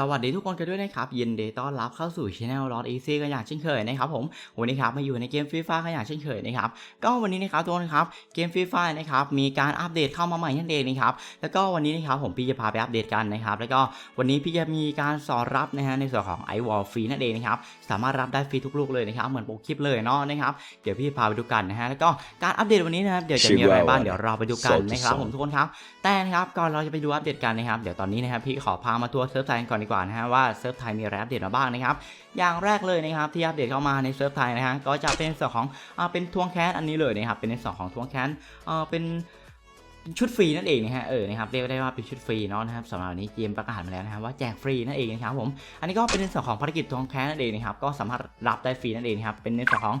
สวัสดีทุกคนกันด้วยนะครับยินดีต้อนรับเข้าสู่ช anel ลอ d อีซี่กันอย่างเช่นเคยนะครับผมวันนี้ครับมาอยู่ในเกมฟรีไฟกันอย่างเช่นเคยนะครับก็วันนี้นะครับทุกคนครับเกมฟรีไฟนะครับมีการอัปเดตเข้ามาใหม่นั่นเองนะครับแล้วก็วันนี้นะครับผมพี่จะพาไปอัปเดตกันนะครับแล้วก็วันนี้พี่จะมีการสอนรับนะฮะในส่วนของ i w a l l ฟรีนั่นเองนะครับสามารถรับได้ฟรีทุกลูกเลยนะครับเหมือนโปรคลิปเลยเนาะนะครับเดี๋ยวพี่พาไปดูกันนะฮะแล้วก็การอัปเดตวันนี้นะครับเดี๋ยวจะมีอะไรบ้างเดี๋ยวเราไปดูกันนะครับผมทุกคนครับแต่นะครับก่อนเราจะไปดูอัปเดตกันนะครับเดี๋ยวตอนนี้นะครับพี่ขอพามาทัวร์เซิร์ฟไทยกันก่อนดีกว่านะฮะว่าเซิร์ฟไทยมีอะไรอัปเดตมาบ้างนะครับ อย่างแรกเลยนะครับที่อัปเดตเข้ามาในเซิร์ฟไทยนะฮะก็จะเป็นส่วนของอ่าเป็นทวงแคนอันนี้เลยนะครับเป็นในส่วนของทวงแคนเอ่อเป็นชุดฟรีนั่นเองนะฮะ เออ นะครับเรียกได้ว่าเป็นชุดฟรีเนาะนะครับสำหรับวันนี้เกมประกาศมาแล้วนะครับว่าแจกฟรีนั่นเองนะครับผม อันนี้ก็เป็นในส่วนของภารกิจทวงแคนนั่นเองนะครับ ก็สามารถรับได้ฟรีนั่นเองนะครับ เป็นในส่วนของ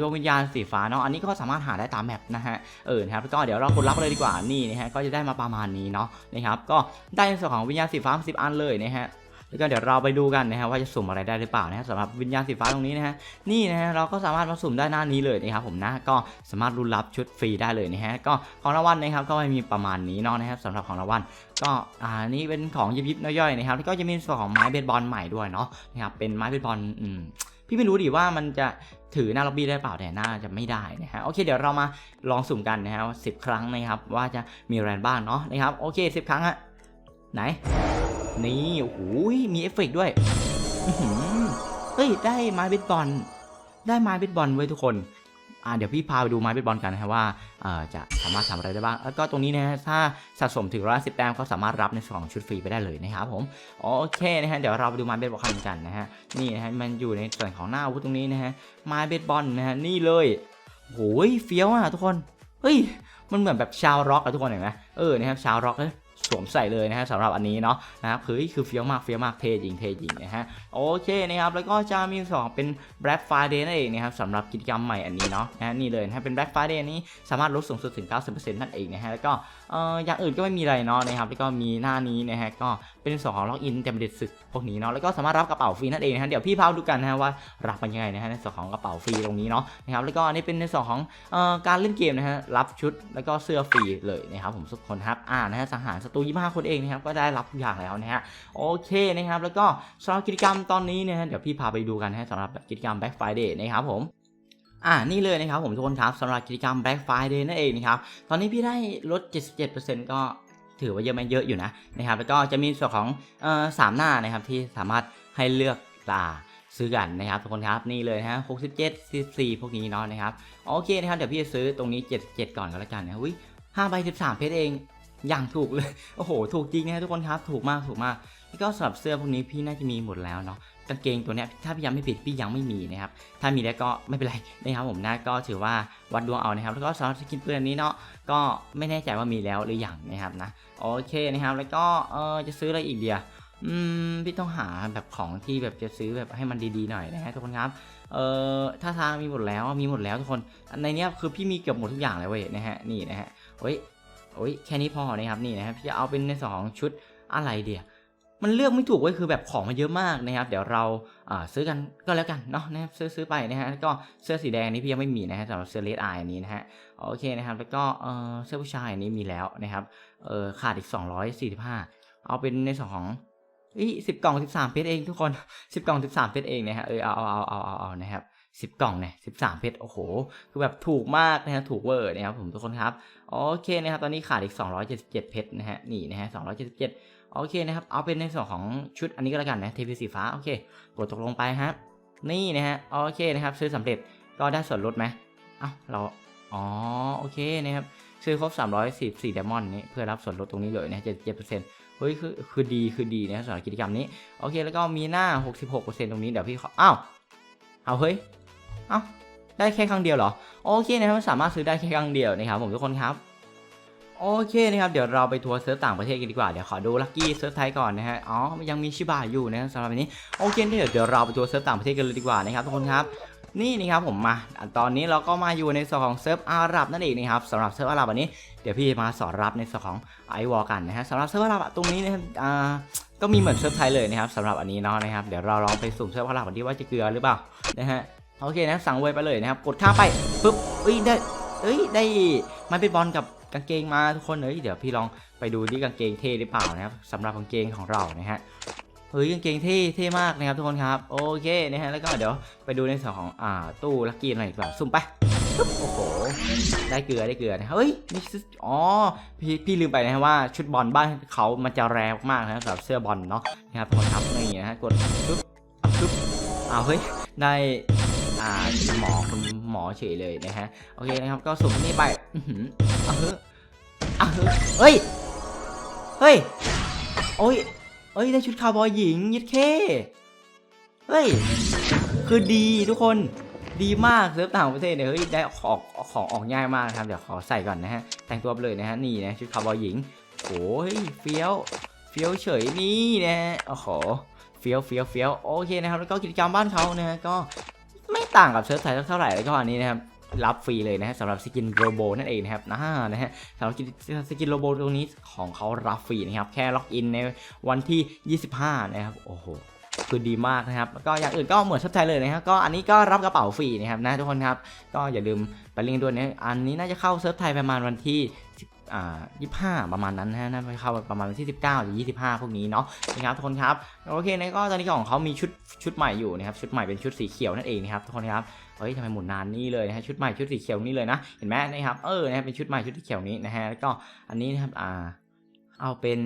ดวงวิญญาณสีฟ้าเนาะ อันนี้ก็สามารถหาได้ตามแมปนะฮะ เออ นะครับแล้วก็เดี๋ยวเรากดรับเลยดีกว่า นี่นะฮะ ก็จะได้มาประมาณนี้เนาะ นะครับ ก็ได้ในส่วนของวิญญาณสีฟ้า 10 อันเลยนะฮะ แล้วก็เดี๋ยวเราไปดูกันนะฮะว่าจะสุ่มอะไรได้หรือเปล่านะฮะสำหรับวิญญาณสีฟ้าตรงนี้นะฮะนี่นะฮะเราก็สามารถมาสุ่มได้หน้านี้เลยนะครับผมนะก็สามารถรุนรับชุดฟรีได้เลยนะฮะก็ของรางวัลนะครับก็ไม่มีประมาณนี้เนาะนะครับสำหรับของรางวัลก็อ่านี่เป็นของยิบยิบๆย่อยๆนะครับแล้วก็จะมีส่วนของไม้เบสบอลใหม่ด้วยเนาะนะครับเป็นไม้เบสบอลอืมพี่ไม่รู้ดิว่ามันจะถือหน้าล็อบบี้ได้เปล่าแต่น่าจะไม่ได้นะฮะโอเคเดี๋ยวเรามาลองสุ่มกันนะฮะสิบครั้งนะครับว่าจะมีอะไรบ้างเนาะนะครับโอเคสิบครั้งอะไหน นี่โอ้โหมีเอฟเฟกต์ด้วยเฮ้ย ได้ไม้เบสบอล ได้ไม้เบสบอลไว้ทุกคนอ่าเดี๋ยวพี่พาไปดูไม้เบสบอลกันนะฮะว่าเอ่อจะสามารถทำอะไรได้บ้าง แล้วก็ตรงนี้นะฮะถ้าสะสมถึงร้อยสิบแต้มก็สามารถรับในส่วนของชุดฟรีไปได้เลยนะครับผมโอเคนะฮะเดี๋ยวเราไปดูไม้เบสบอลกันนะฮะนี่นะฮะมันอยู่ในส่วนของหน้าอาวุธตรงนี้นะฮะไม้เบสบอลนะฮะนี่เลยโอ้ยเฟี้ยวอะทุกคนเฮ้ยมันเหมือนแบบชาวร็อกอะทุกคนเห็นไหมเออนะครับชาวร็อกเอ้ย วมใส่เลยนะฮะสำหรับอันนี้เนาะนะครับคือคือเฟี้ยวมากเฟี้ยวมากเท่จริงเท่จริงนะฮะโอเคนะครับแล้วก็จะมีสองเป็น Black Friday นั่นเองนะครับสำหรับกิจกรรมใหม่อันนี้เนาะนะฮะนี่เลยนะฮะเป็น Black Friday นี้สามารถลดสูงสุดถึง 90%นั่นเองนะฮะแล้วก็เอ่ออย่างอื่นก็ไม่มีอะไรเนาะนะครับแล้วก็มีหน้านี้นะฮะก็เป็นส่วนของล็อกอินเต็มเด็ดสึกพวกนี้เนาะแล้วก็สามารถรับกระเป๋าฟรีนั่นเองนะฮะเดี๋ยวพี่พาดูกันนะฮะว่ารับมันยังไงนะฮะในส่วนของกระเป๋าฟรีตรงนี้เนาะนะครับแล้วก็อันนี้เป็นในส่วนของออการเล่นเกมนะฮะรับชุดแล้วก็เสื้อฟรีเลยนะครับผมทุกคนครับอ่านะฮะสังหารศัตรู25คนเองนะครับก็ได้รับทุกอย่างแล้วนะฮะโอเคนะครับแล้วก็สำหรับกิจกรรมตอนนี้นะฮะเดี๋ยวพี่พาไปดูกันนะฮะสำหรับกิจกรรม Black Friday นะครับผมอ่า นี่เลยนะครับผมทุกคนครับสำหรับกิจกรรม Black Friday นั่นเองนะครับ ตอนนี้พี่ได้ลด 77%ก็ ถือว่าเยอะไหมเยอะอยู่นะนะครับแล้วก็จะมีส่วนของสามหน้านะครับที่สามารถให้เลือกลาซื้อกันนะครับทุกคนครับนี่เลยนะฮะ67 14พวกนี้เนาะนะครับโอเคนะครับเดี๋ยวพี่จะซื้อตรงนี้ 77 ก่อนก็แล้วกันนะอุ้ย5ใบ13 เพชรเองอย่างถูกเลย โอ้โห ถูกจริงนะทุกคนครับ ถูกมาก ถูกมาก แล้วก็สำหรับเสื้อพวกนี้พี่น่าจะมีหมดแล้วเนาะ กางเกงตัวเนี้ยถ้าพี่ยังไม่ผิดพี่ยังไม่มีนะครับถ้ามีแล้วก็ไม่เป็นไรนะครับผมนะก็ถือว่าวัดดวงเอานะครับ แล้วก็สำหรับสกินปืนอันนี้เนาะก็ไม่แน่ใจว่ามีแล้วหรือยังนะครับนะโอเคนะครับแล้วก็เออจะซื้ออะไรอีกเดียอืมพี่ต้องหาแบบของที่แบบจะซื้อแบบให้มันดีๆหน่อยนะฮะทุกคนครับเอ่อถ้าทางมีหมดแล้วมีหมดแล้วทุกคนในเนี้ยคือพี่มีเกือบหมดทุกอย่างเลยเว้ยนะฮะนี่นะฮะโอ้ยโอ้ยแค่นี้พอนะครับนี่นะครับพี่จะเอาเป็นในสองชุดอะไรเดียว มันเลือกไม่ถูกเว้ยคือแบบของมันเยอะมากนะครับ เดี๋ยวเราซื้อกันก็แล้วกันเนาะนะครับซื้อซื้อไปนะฮะแล้วก็เสื้อสีแดงนี้พี่ยังไม่มีนะฮะสำหรับเสื้อเลดไออันนี้นะฮะโอเคนะครับ แล้วก็เสื้อผู้ชายอันนี้มีแล้วนะครับเออขาดอีก 245 เอาเป็นในส่วนของอีสิบกล่องสิบสามเพชรเองทุกคนสิบกล่องสิบสามเพชรเองนะฮะเออเอาเอาเอาเอาเอาเอานะครับสิบกล่องเนี่ยสิบสามเพชรโอ้โห คือแบบถูกมากนะฮะถูกเวอร์นะครับผมทุกคนครับ โอเคนะครับ ตอนนี้ขาดอีก277เจ็ดสิบเจ็ดเพชรนะฮะนี่นะฮะ277 โอเคนะครับ เอาเป็นในส่วนของชุดอันนี้ก็แล้วกันนะเทพีสีฟ้า โอเค กดตกลงไปครับ นี่นะฮะ โอเคนะครับ ซื้อสำเร็จ ก็ได้ส่วนลดไหมเอ้า เรา อ๋อ โอเคนะครับ ซื้อครบ 344 d ดมอนนี้เพื่อรับส่วนลดตรงนี้เลยนะ77%เฮ้ย คือ คือดี คือดีนะสำหรับกิจกรรมนี้ โอเค แล้วก็มีหน้า 66%ตรงนี้ เดี๋ยวพี่ขออ้าว เอาเฮ้ย เอ้า ได้แค่ครั้งเดียวเหรอ โอเคนะครับ สามารถซื้อได้แค่ครั้งเดียวนะครับผมทุกคนครับ โอเคนะครับเดี๋ยวเราไปทัวร์เซิร์ฟต่างประเทศกันดีกว่าเดี๋ยวขอดูลัคกี้เซิร์ฟไทยก่อนนะฮะอ๋อยังมีชิบะอยู่นะสำหรับวันนี้โอเคเดี๋ยวเดี๋ยวเราไปทัวร์เซิร์ฟต่างประเทศกันเลยดีกว่านะครับทุกคนครับนี่นะครับผมมาตอนนี้เราก็มาอยู่ในส่วนของเซิร์ฟอาหรับนั่นเองนะครับสำหรับเซิร์ฟอาหรับวันนี้เดี๋ยวพี่มาสอนรับในส่วนของไอวอลกันนะฮะสำหรับเซิร์ฟอาหรับตรงนี้นะครับอ่าก็มีเหมือนเซิร์ฟไทยเลยนะครับสำหรับอันนี้เนาะนะครับเดี๋ยวเราลองไปสุ่มเซิร์ฟอาหรับวันนี้ว่าจะเกลือหรือเปล่านะฮะโอเคนะสั่งเวยไปเลยนะครับกดข้ามไปปุ๊บเอ้ยได้เอ้ยได้มันเป็นบอลกับ กางเกงมาทุกคนเอ้ยเดี๋ยวพี่ลองไปดูที่กางเกงเท่หรือเปล่านะครับสำหรับกางเกงของเรานะฮะเฮ้ยกางเกงเท่เท่มากนะครับทุกคนครับโอเคนะฮะแล้วก็เดี๋ยวไปดูในส่วนของอ่าตู้ลักกี้หน่อยดีกว่าสุ่มไปโอ้โหได้เกลือได้เกลือนะครับเฮ้ยนี่อ๋อพี่พี่ลืมไปนะฮะว่าชุดบอลบ้านเขามันจะแรงมากนะครับสำหรับเสื้อบอลเนาะนะครับทุกคนครับนี่นะฮะกดปึ๊บปึ๊บอ้าวเฮ้ยได้อ่าหมอคุณหมอเฉยเลยนะฮะโอเคนะครับก็สุ่มนี่ไป เฮ้ย เฮ้ย โอ้ยเอ้ย ได้ชุดคาวบอยหญิงยิดเค เฮ้ย คือดีทุกคน ดีมากเซิร์ฟต่างประเทศเนี่ย เฮ้ย ได้ของของออกง่ายมากนะครับ เดี๋ยวขอใส่ก่อนนะฮะ แต่งตัวเลยนะฮะ นี่นะชุดคาวบอยหญิงโอ้ยเฟี้ยว เฟี้ยวเฉยนี่นะฮะ โอ้โห เฟี้ยวเฟี้ยวเฟี้ยวโอเคนะครับ แล้วก็กิจกรรมบ้านเขานะฮะ ก็ไม่ต่างกับเซิร์ฟไทยเท่าไหร่แล้วก็อันนี้นะครับ รับฟรีเลยนะฮะสำหรับสกินโรโบนั่นเองนะครับนะนะฮะสำหรับสกินโรโบตรงนี้ของเขารับฟรีนะครับ แค่ล็อกอินในวันที่ 25 นะครับ โอ้โหคือดีมากนะครับแล้วก็อย่างอื่นก็เหมือนซับไทยเลยนะครับก็อันนี้ก็รับกระเป๋าฟรีนะครับนะทุกคนครับก็อย่าลืมไปลิงก์ด้วยนะอันนี้น่าจะเข้าเซิร์ฟไทยประมาณวันที่ อ่า25ประมาณนั้นนะฮะน่าจะเข้าประมาณวันที่19หรือ25พวกนี้เนาะนะครับทุกคนครับโอเคนะก็ตอนนี้ของเขามีชุดชุดใหม่อยู่นะครับชุดใหม่เป็นชุดสีเขียวนั่นเองนะครับทุกคนครับเฮ้ยทำไมหมุนนานนี่เลยนะฮะชุดใหม่ชุดสีเขียวนี่เลยนะเห็นไหมนะครับเออนะครับเป็นชุดใหม่ชุดสีเขียวนี้นะฮะแล้วก็อันนี้นะครับอ่าเอาเป็น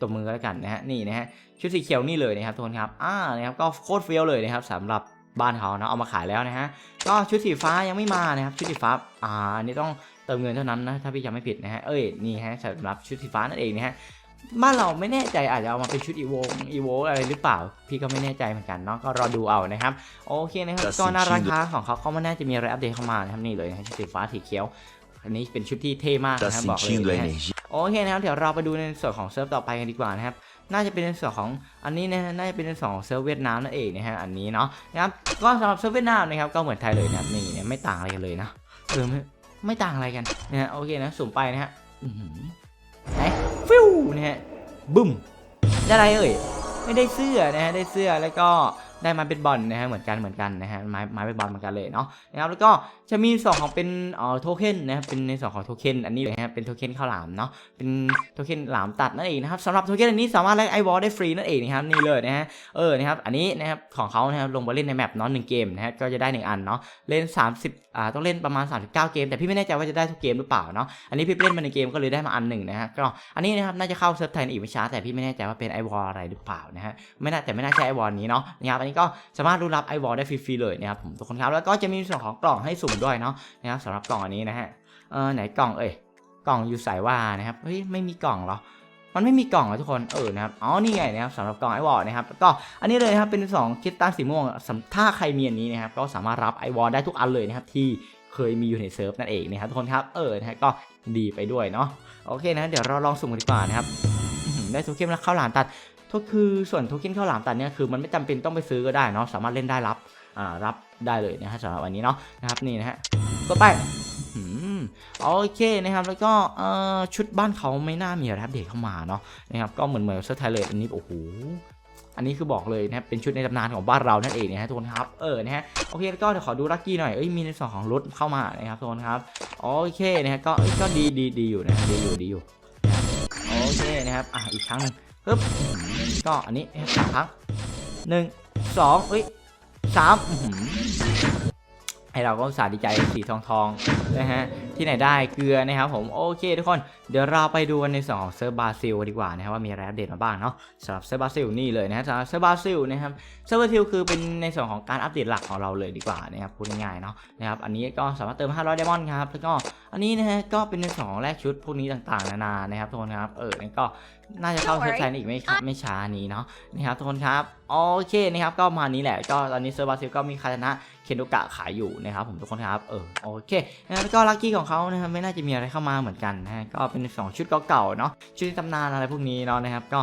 ตัวมือแล้วกันนะฮะนี่นะฮะชุดสีเขียวนี่เลยนะครับทุกคนครับอ่านะครับก็โคตรเฟี้ยวเลยนะครับสำหรับบ้านเขานะเอามาขายแล้วนะฮะก็ชุดสีฟ้ายังไม่มานะครับชุดสีฟ้าอ่าอันนี้ต้อง เติมเงินเท่านั้นนะถ้าพี่จำไม่ผิดนะฮะเอ้ยนี่ฮะสำหรับชุดสีฟ้านั่นเองนะฮะบ้านเราไม่แน่ใจอาจจะเอามาเป็นชุดอีโวอีโวอะไรหรือเปล่า พี่ก็ไม่แน่ใจเหมือนกันเนาะก็รอดูเอานะครับโอเคนะครับ Just ก็น่ารา in คาของเขาเขามันน่าจะมีอะไรอัปเดตเข้ามานะครับนี่เลยนะครับชุดสีฟ้าสีเขียวอันนี้เป็นชุดที่เท่มาก Tá นะครับบอกเลย sentindo a นะฮะ energia? โอเคนะครับเดี๋ยวเราไปดูในส่วนของเซิร์ฟต่อไปกันดีกว่านะครับน่าจะเป็นในส่วนของอันนี้นะฮะน่าจะเป็นในส่วนของเซิร์ฟเวียดนามนั่นเองนะฮะอันนี้เนาะนะครับก็สำหรับเซิร์ฟเวียดนามนะครับก็เหมือนไทยเลยนะครับนี่เนี่ยไม่ต่างอะไรกันเลยนะเออ ไม่ต่างอะไรกันนะฮะโอเคนะสุ่มไปนะฮะไหนฟิวนะฮะบึ้มได้อะไรเอ่ยไม่ได้เสื้อนะฮะได้เสื้อแล้วก็ ได้ไมาเป็นบอลนะฮะเหมือนกันเหมือนกันนะฮะไม้ไม้เป็นบอลเหมือนกันเลยเนาะนะครับแล้วก็จะมีส่วนของเป็นเอ่อโทเค็นนะครับเป็นในส่วนของโทเค็นอันนี้เลยฮะเป็นโทเค็นข้าวหลามเนาะเป็นโทเค็นหลามตัดนั่นเองนะครับสำหรับโทเค็นอันนี้สามารถแลกไอวอลได้ฟรีนั่นเองนะครับนี่เลยนะฮะเออนะครับอันนี้นะครับของเขานะครับลงมาเล่นในแมปเนาะหนึ่งเกมนะฮะก็จะได้หนึ่งอันเนาะเล่น 30อ่าต้องเล่นประมาณ 39 เกม แต่พี่ไม่แน่ใจว่าจะได้ทุกเกมหรือเปล่าเนาะอันนี้พี่เล่นมาในเกมก็เลยได้มาอันหนึ่งนะฮะก็อันนี้นะครับน่าจะเข้าเซิร์ฟไทยอีกไม่ช้าแต่พี่ไม่แน่ใจว่าเป็นไอวอลอะไรหรือเปล่านะฮะไม่น่าแต่ไม่น่าใช่ไอวอลนี้เนาะนะครับอันนี้ก็สามารถรูรับไอวอลได้ฟรีๆเลยนะครับผมทุกคนครับแล้วก็จะมีส่วนของกล่องให้สุ่มด้วยเนาะนะครับสำหรับกล่องอันนี้นะฮะเออไหนกล่องเอ่ยกล่องอยู่สายว่านะครับเฮ้ยไม่มีกล่องเหรอมันไม่มีกล่องเหรอทุกคน เออ นะครับ อ๋อ นี่ไงนะครับสำหรับกล่องไอวอลนะครับ แล้วก็อันนี้เลยนะครับ เป็น2คิตตันสีม่วงสถ้าใครมีอันนี้นะครับ ก็สามารถรับไอวอลได้ทุกอันเลยนะครับ ที่เคยมีอยู่ในเซิร์ฟนั่นเองนะครับทุกคนครับ เออ นะฮะ ก็ดีไปด้วยเนาะ โอเคนะ เดี๋ยวเราลองสุ่มกันดีกว่านะครับ ได้โทเค็นแล้วข้าวหลามตัด ก็คือส่วนโทเค็นข้าวหลามตัดเนี่ยคือมันไม่จำเป็นต้องไปซื้อก็ได้เนาะสามารถเล่นได้รับอ่ารับได้เลยนะฮะสำหรับวันนี้เนาะนะครับนี่นะฮะก็ไปอืมโอเคนะครับแล้วก็เอ่อชุดบ้านเขาไม่น่ามีอะไรอัปเดตเข้ามาเนาะนะครับก็เหมือนเหมือนเซอร์ไทเลยอันนี้โอ้โหอันนี้คือบอกเลยนะครับเป็นชุดในตำนานของบ้านเรานั่นเองนะฮะทุกคนครับเออนะฮะโอเคแล้วก็เดี๋ยวขอดูลัคกี้หน่อยเอ้ยมีในส่วนของรถเข้ามานะครับทุกคนครับโอเคนะฮะก็ก็ดีดีดีอยู่นะดีอยู่ดีอยู่โอเคนะครับอะอีกครั้งนึงปึ๊บ ก็อันนี้ครับสามครั้งหนึ่งสองอุ้ยสามอื้อหือให้เราก็สาดีใจสีทองทองนะฮะที่ไหนได้เกลือนะครับผมโอเคทุกคนเดี๋ยวเราไปดูกันในส่วนของเซิร์ฟบราซิลดีกว่านะครับว่ามีอะไรอัปเดตมาบ้างเนาะสำหรับเซิร์ฟบราซิลนี่เลยนะฮะสำหรับเซิร์ฟบราซิลนะครับเซิร์ฟบราซิลคือเป็นในส่วนของการอัปเดตหลักของเราเลยดีกว่านะครับพูดง่ายๆเนาะนะครับอันนี้ก็สามารถเติม 500ไดมอนด์ครับแล้วก็อันนี้นะฮะก็เป็นในส่วนของแลกชุดพวกนี้ต่างๆนานานะครับทุกคนครับเออนั่นก็น่าจะเข้าเซิร์ฟไทยในอีกไม่ครับไม่ช้านี้เนาะนะครับทุกคนครับโอเคนะครับก็ประมาณนี้แหละก็ตอนนี้เซิร์ฟบราซิลก็มีคาตานะเคนโดกะขายอยู่นะครับผมทุกคนครับเออโอเคแล้วก็ลัคกี้ของเขานะครับไม่น่าจะมีอะไรเข้ามาเหมือนกันนะฮะก็เป็นสองชุดเก่าๆเนาะชุดตำนานอะไรพวกนี้เนาะนะครับ ก็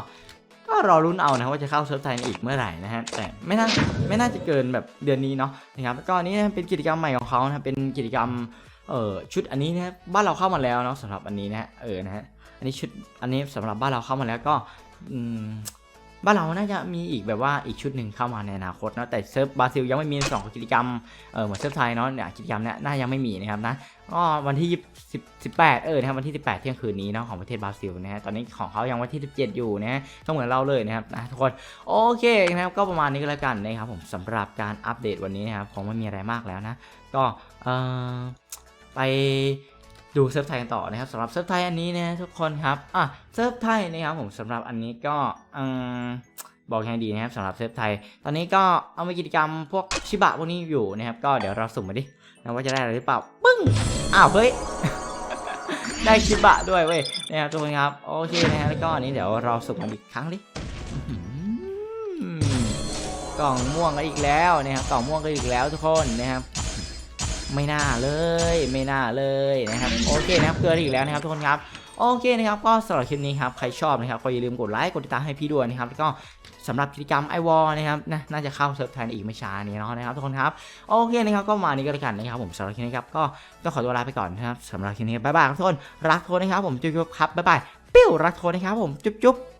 ก็รอรุ้นเอานะว่าจะเข้าเซิร์ฟไทยอีกเมื่อไหร่นะฮะแต่ไม่น่าไม่น่าจะเกินแบบเดือนนี้เนาะนะครับก็อันนี้เป็นกิจกรรมใหม่ของเขานะเป็นกิจกรรมเอ่อชุดอันนี้นะบ้านเราเข้ามาแล้วเนาะสำหรับอันนี้นะฮะเออนะฮะอันนี้ชุดอันนี้สำหรับบ้านเราเข้ามาแล้วก็อืม บ้านเราน่าจะมีอีกแบบว่าอีกชุดหนึ่งเข้ามาในอนาคตเนาะแต่เซิร์ฟบราซิลยังไม่มีสองกิจกรรมเออเหมือนเซิร์ฟไทยเนาะเนี่ยกิจกรรมเนี้ยน่ายังไม่มีนะครับนะก็วันที่20 10 18เออนะครับวันที่ 18 เที่ยงคืนนี้เนาะของประเทศบราซิลนะฮะตอนนี้ของเขายังวันที่ 17 อยู่นะฮะก็เหมือนเราเลยนะครับนะทุกคนโอเคนะครับก็ประมาณนี้ก็แล้วกันนะครับผมสำหรับการอัปเดตวันนี้นะครับคงไม่มีอะไรมากแล้วนะก็เออไป ดูเซิร์ฟไทยกันต่อนะครับสำหรับเซิร์ฟไทยอันนี้นะทุกคนครับอะเซิร์ฟไทยนะครับผมสำหรับอันนี้ก็อืมบอกยังไงดีนะครับสำหรับเซิร์ฟไทย ตอนนี้ก็เอามากิจกรรมพวกชิบะพวกนี้อยู่นะครับ ก็เดี๋ยวเราสุ่มมาดินะว่าจะได้อะไรหรือเปล่าปึ้งอ้าวเฮ้ยได้ชิบะด้วยเว้ยนะครับทุกคนครับโอเคนะฮะแล้วก็อันนี้เดี๋ยวเราสุ่มกันอีกครั้งดิกล่องม่วงก็อีกแล้วนะครับกล่องม่วงก็อีกแล้วทุกคนนะครับ ไม่น่าเลยไม่น่าเลยนะครับโอเคนะครับเกลืออีกแล้วนะครับทุกคนครับโอเคนะครับก็สำหรับคลิปนี้ครับใครชอบนะครับก็อย่าลืมกดไลค์กดติดตามให้พี่ด้วยนะครับแล้วก็สำหรับกิจกรรมไอวอลนะครับนะน่าจะเข้าเซิร์ฟไทยในอีกไม่ช้านี้เนาะนะครับทุกคนครับโอเคนะครับก็มานี้ก็แล้วกันนะครับผมสำหรับคลิปนี้ครับก็ต้องขอตัวลาไปก่อนนะครับสำหรับคลิปนี้บ๊ายบายครับทุกคนรักทุกคนนะครับผมจุ๊บๆครับบ๊ายบายปิ้วรักทุกคนนะครับผมจุ๊บๆ